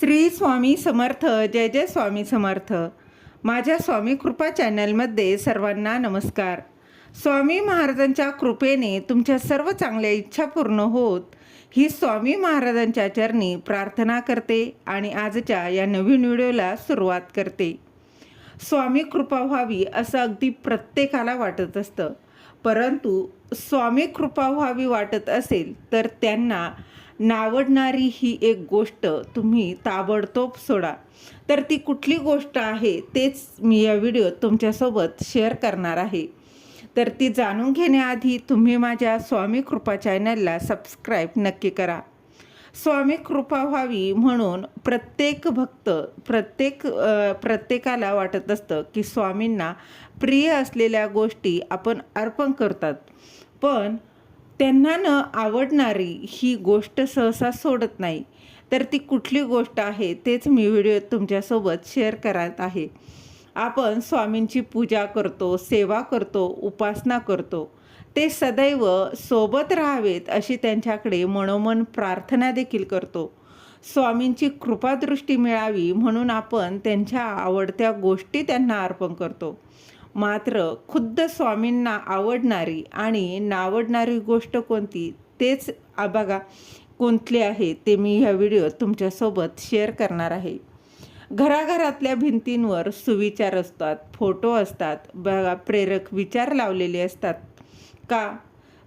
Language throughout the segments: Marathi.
श्री स्वामी समर्थ जय जय स्वामी समर्थ. माझ्या स्वामी कृपा चॅनलमध्ये सर्वांना नमस्कार. स्वामी महाराजांच्या कृपेने तुमच्या सर्व चांगल्या इच्छा पूर्ण होत ही स्वामी महाराजांच्या चरणी प्रार्थना करते आणि आजच्या या नवीन व्हिडिओला सुरुवात करते. स्वामी कृपा व्हावी असं अगदी प्रत्येकाला वाटत असतं परंतु स्वामी कृपा व्हावी वाटत असेल तर त्यांना नावडणारी ही एक गोष्ट तुम्ही ताबडतोब सोडा. तर ती कुठली गोष्ट आहे तेच मी या व्हिडिओत तुमच्यासोबत शेअर करणार आहे. तर ती जाणून घेण्याआधी तुम्ही माझ्या स्वामी कृपा चॅनलला सबस्क्राईब नक्की करा. स्वामी कृपा व्हावी म्हणून प्रत्येक भक्त प्रत्येक प्रत्येकाला वाटत असतं की स्वामींना प्रिय असलेल्या गोष्टी आपण अर्पण करतात. पण त्यांना न आवडणारी ही गोष्ट सहसा सोडत नाही. तर ती कुठली गोष्ट आहे तेच मी व्हिडिओ तुमच्यासोबत शेअर करत आहे. आपण स्वामींची पूजा करतो सेवा करतो उपासना करतो. ते सदैव सोबत राहावेत अशी त्यांच्याकडे मनोमन प्रार्थना देखील करतो. स्वामींची कृपादृष्टी मिळावी म्हणून आपण त्यांच्या आवडत्या गोष्टी त्यांना अर्पण करतो. मात्र खुद्द स्वामींना आवडणारी आणि नावडणारी गोष्ट कोणती तेच आ बघा कोणतले आहे ते मी ह्या व्हिडिओत तुमच्यासोबत शेअर करणार आहे. घराघरातल्या भिंतींवर सुविचार असतात फोटो असतात बघा प्रेरक विचार लावलेले असतात. का?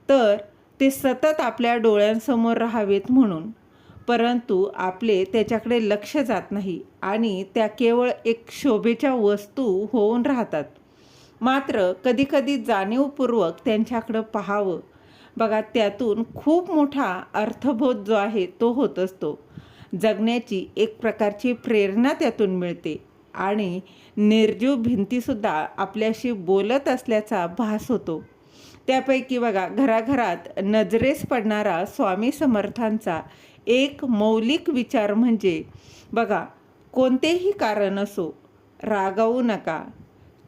तर ते सतत आपल्या डोळ्यांसमोर राहावेत म्हणून. परंतु आपले त्याच्याकडे लक्ष जात नाही आणि त्या केवळ एक शोभेच्या वस्तू होऊन राहतात. मात्र कधीकधी जाणीवपूर्वक त्यांच्याकडं पाहावं. बघा त्यातून खूप मोठा अर्थबोध जो आहे तो होत असतो. जगण्याची एक प्रकारची प्रेरणा त्यातून मिळते आणि निर्जीव भिंतीसुद्धा आपल्याशी बोलत असल्याचा भास होतो. त्यापैकी बघा घराघरात नजरेस पडणारा स्वामी समर्थांचा एक मौलिक विचार म्हणजे बघा कोणतेही कारण असो रागावू नका.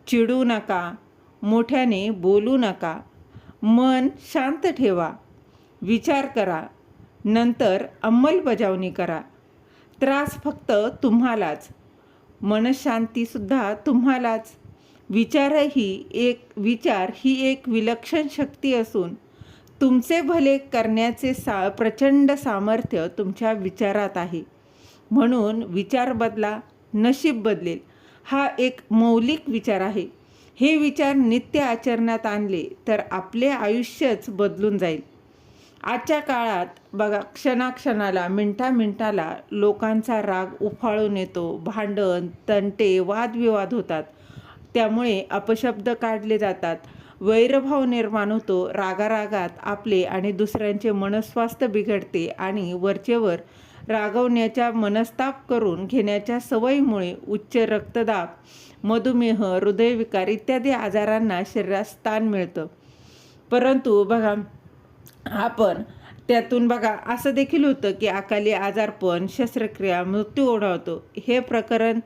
चिडू नका मोठ्याने बोलू नका. मन शांत ठेवा विचार करा नंतर अंमलबजावणी करा. त्रास फक्त तुम्हालाच मनशांतीसुद्धा तुम्हालाच. विचारही एक विचार ही एक विलक्षण शक्ती असून तुमचे भले करण्याचे सा प्रचंड सामर्थ्य तुमच्या विचारात आहे. म्हणून विचार बदला नशीब बदलेल. हा एक मौलिक विचार आहे. हे विचार नित्य आचरणात आणले तर आपले आयुष्यच बदलून जाईल. आजच्या काळात बघा क्षणाक्षणाला मिनटा मिनटाला लोकांचा राग उफाळून येतो भांडण तंटे वादविवाद होतात. त्यामुळे अपशब्द काढले जातात. वैरभाव निर्माण होतो रागारागात आपले आणि दुसऱ्यांचे मनस्वास्थ्य बिघडते आणि वरचेवर रागवण्याच्या मनस्ताप करून घेण्याच्या सवयीमुळे उच्च रक्तदाब मधुमेह हृदयविकार इत्यादी आजारांना शरीरात स्थान मिळतं. परंतु बघा आपण त्यातून बघा असं देखील होतं की अकाली आजारपण शस्त्रक्रिया मृत्यू ओढावतो. हे प्रकरण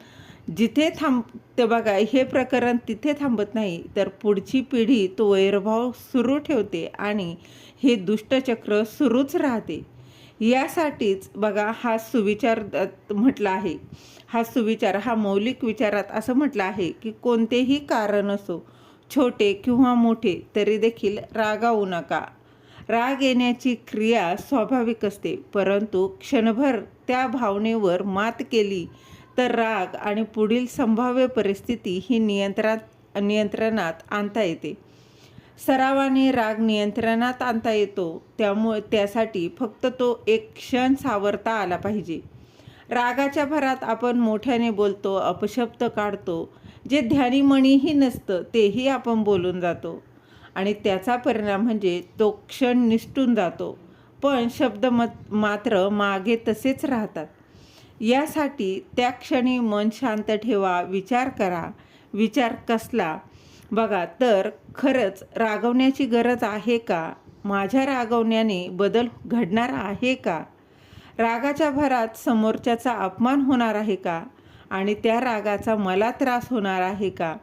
जिथे थांब ते बघा हे प्रकरण तिथे थांबत नाही तर पुढची पिढी तो वैरभाव सुरू ठेवते आणि हे दुष्टचक्र सुरूच राहते. यासाठीच बघा हा सुविचार म्हटला आहे. हा सुविचार हा मौलिक विचारात असं म्हटलं आहे की कोणतेही कारण असो छोटे किंवा मोठे तरी देखील रागावू नका. राग येण्याची क्रिया स्वाभाविक असते परंतु क्षणभर त्या भावनेवर मात केली तर राग आणि पुढील संभाव्य परिस्थिती ही नियंत्रणात नियंत्रणात आणता येते. सरावाने राग नियंत्रणात आणता येतो. त्यामुळे त्यासाठी फक्त तो एक क्षण सावरता आला पाहिजे. रागाच्या भरात आपण मोठ्याने बोलतो अपशब्द काढतो. जे ध्यानीमणीही नसतं तेही आपण बोलून जातो. आणि त्याचा परिणाम म्हणजे तो क्षण निष्ठून जातो. पण शब्द मत मात्र मागे तसेच राहतात. यासाठी त्या क्षणी मन शांत ठेवा विचार करा. विचार कसला बघा तर खरंच रागवण्याची गरज आहे का? माझ्या रागवण्याने बदल घडणार आहे का? रागाच्या भरात समोरच्याचा अपमान होणार आहे का? आणि त्या रागाचा मला त्रास होणार आहे का?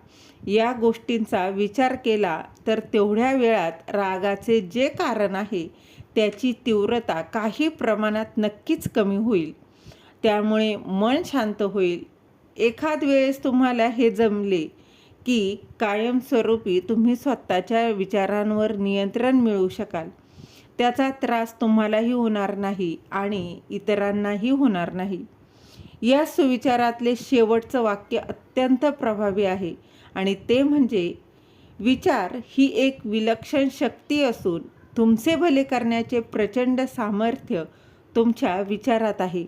या गोष्टींचा विचार केला तर तेवढ्या वेळात रागाचे जे कारण आहे त्याची तीव्रता काही प्रमाणात नक्कीच कमी होईल. त्यामुळे मन शांत होईल. एखाद वेळेस तुम्हाला हे जमले की कायमस्वरूपी तुम्ही स्वतःच्या विचारांवर नियंत्रण मिळवू शकाल. त्याचा त्रास तुम्हालाही होणार नाही आणि इतरांनाही होणार नाही. या सुविचारातले शेवटचं वाक्य अत्यंत प्रभावी आहे आणि ते म्हणजे विचार ही एक विलक्षण शक्ती असून तुमचे भले करण्याचे प्रचंड सामर्थ्य तुमच्या विचारात आहे.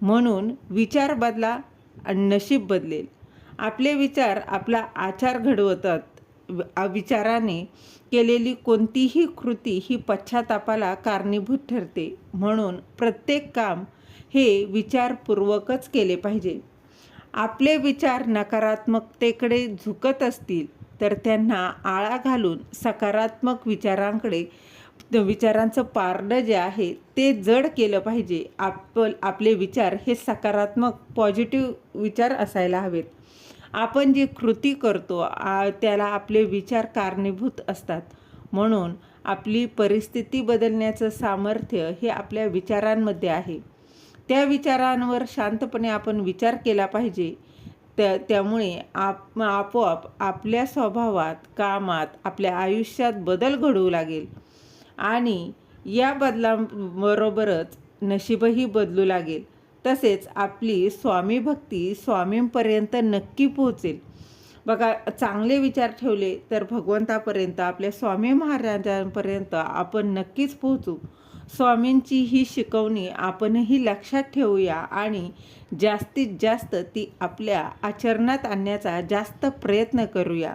म्हणून विचार बदला आणि नशीब बदलेल. आपले विचार आपला आचार घडवतात. विचाराने केलेली कोणतीही कृती ही पश्चातापाला कारणीभूत ठरते. म्हणून प्रत्येक काम हे विचारपूर्वकच केले पाहिजे. आपले विचार नकारात्मकतेकडे झुकत असतील तर त्यांना आळा घालून सकारात्मक विचारांकडे विचारांचं पारडं जे आहे ते जड केलं पाहिजे. आप आपले विचार हे सकारात्मक पॉझिटिव्ह विचार असायला हवेत. आपण जी कृती करतो आ- त्याला आपले विचार कारणीभूत असतात. म्हणून आपली परिस्थिती बदलण्याचं सामर्थ्य हे आपल्या विचारांमध्ये आहे. त्या विचारांवर शांतपणे आपण विचार केला पाहिजे. त्या त्यामुळे आप आपोआप आपल्या स्वभावात कामात आपल्या आयुष्यात बदल घडवू लागेल. आणि या बदलाबरोबरच नशीबही बदलू लागेल. तसेच आपली स्वामी भक्ती स्वामींपर्यंत नक्की पोहोचेल. बघा चांगले विचार ठेवले तर भगवंतापर्यंत आपल्या स्वामी महाराजांपर्यंत आपण नक्कीच पोहोचू. स्वामींची ही शिकवणी आपणही लक्षात ठेवूया आणि जास्तीत जास्त ती आपल्या आचरणात आणण्याचा जास्त प्रयत्न करूया.